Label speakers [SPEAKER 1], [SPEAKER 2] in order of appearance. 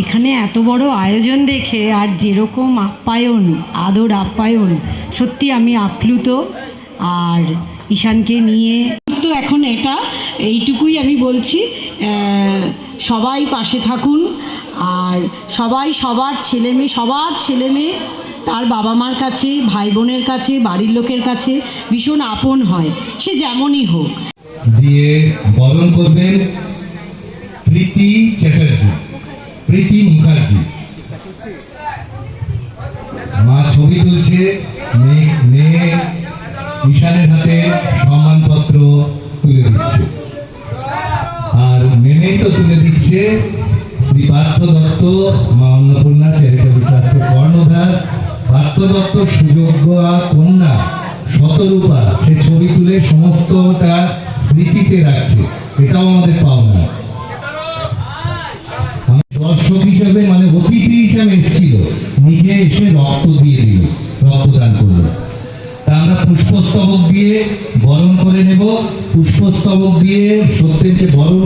[SPEAKER 1] এখানে এত বড় আয়োজন দেখে আর যেরকম আপ্যায়ন, আদর আপ্যায়ন, সত্যি আমি আপ্লুত। আর ঈশানকে নিয়ে তো এখন এটা, এইটুকুই আমি বলছি। সবাই পাশে থাকুন। আর সবাই সবার ছেলে মেয়ে, সবার ছেলে মেয়ে তার বাবা মার কাছে, ভাই বোনের কাছে, বাড়ির লোকের কাছে ভীষণ আপন হয়। সে যেমনই হোক।
[SPEAKER 2] দিয়ে বরণ করবেন প্রীতি চ্যাটার্জি। প্রীতি মুখার্জি। মা ছবি তুলছে, মেয়ে ঈশানের হাতে সম্মানপত্র তুলে দিচ্ছে। আর মেমেন্টো তুলে দিচ্ছে শ্রী পার্থ দত্ত, মা অন্নপূর্ণা চ্যারিটেবল ট্রাস্টের কর্ণধার। পার্থ দত্ত সুযোগ্য কন্যা, শতরূপা। সে ছবি তুলে সমস্ত তার স্মৃতিতে রাখছে। এটাও আমাদের পাওনা। দর্শক হিসাবে মানে অতিথি হিসাবে এসেছিল। নিজে এসে রক্ত দিয়ে দিল, রক্তদান করল। তা আমরা পুষ্পস্তবক দিয়ে বরণ করে নেব। পুষ্পস্তবক দিয়ে সত্যেনকে বরণ